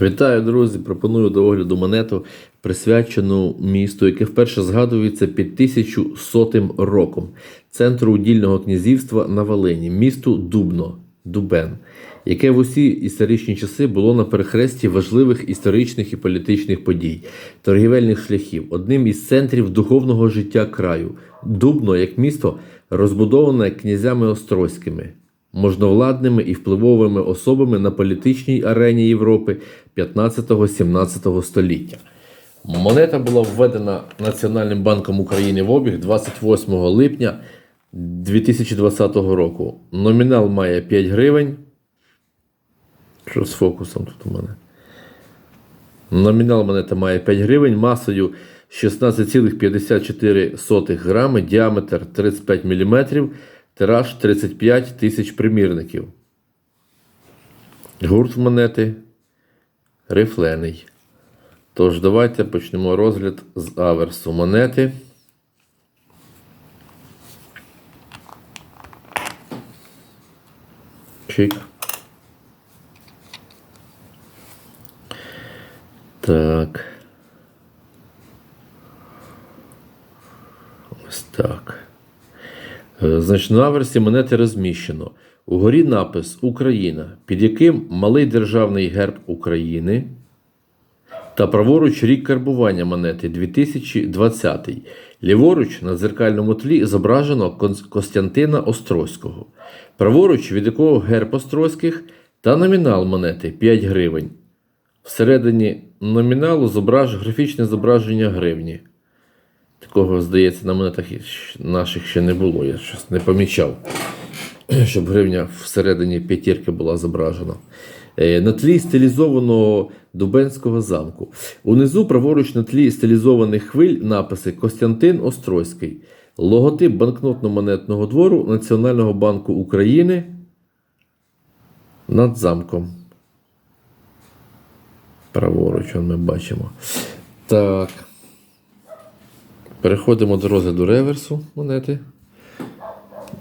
Вітаю, друзі! Пропоную до огляду монету, присвячену місту, яке вперше згадується під 1100 роком, центру удільного князівства на Волині, місту Дубно, Дубен, яке в усі історичні часи було на перехресті важливих історичних і політичних подій, торгівельних шляхів, одним із центрів духовного життя краю. Дубно, як місто, розбудоване князями острозькими можновладними і впливовими особами на політичній арені Європи 15-17 століття. Монета була введена Національним банком України в обіг 28 липня 2020 року. Номінал має 5 гривень. Що з фокусом тут у мене? Номінал монета має 5 гривень, масою 16,54 грами, діаметр 35 мм, тираж 35 тисяч примірників. Гурт монети рифлений. Тож, давайте почнемо розгляд з аверсу монети. Чик. Так. Ось так. Е, Значить, на аверсі монети розміщено. Угорі напис Україна, під яким малий державний герб України та праворуч рік карбування монети 2020. Ліворуч на дзеркальному тлі зображено Костянтина Острозького. Праворуч, від якого герб Острозьких та номінал монети 5 гривень. Всередині номіналу зображ... графічне зображення гривні. Такого, здається, на монетах наших ще не було. Я щось не помічав, щоб гривня всередині п'ятірки була зображена. Е, На тлі стилізованого Дубенського замку. Унизу праворуч на тлі стилізованих хвиль написи Костянтин Острозький, логотип банкнотно-монетного двору Національного банку України над замком. Праворуч ми бачимо. Так. Переходимо до розгляду реверсу монети.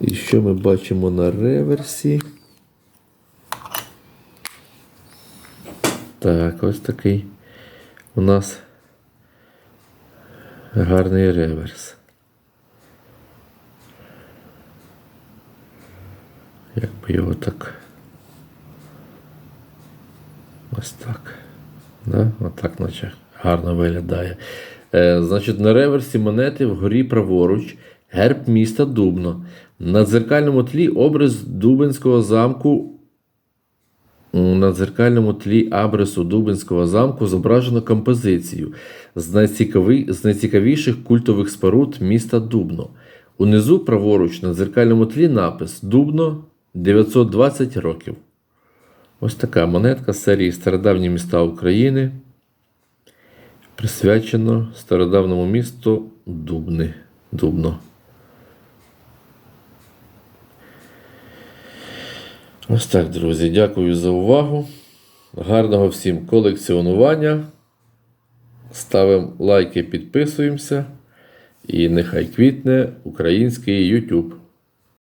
І що ми бачимо на реверсі? Так, ось такий у нас гарний реверс. Як би його так. Ось так. Да? Отак, наче гарно виглядає. Е, значить, на реверсі монети вгорі праворуч, герб міста Дубно. На дзеркальному тлі образ Дубенського замку. На дзеркальному тлі абрису Дубинського замку зображено композицію з, найцікаві... з найцікавіших культових споруд міста Дубно. Унизу праворуч на дзеркальному тлі напис Дубно 920 років. Ось така монетка з серії Стародавні міста України. Присвячено стародавному місту Дубни. Дубно. Ось так, друзі. Дякую за увагу. Гарного всім колекціонування. Ставимо лайки, підписуємося. І нехай квітне український YouTube.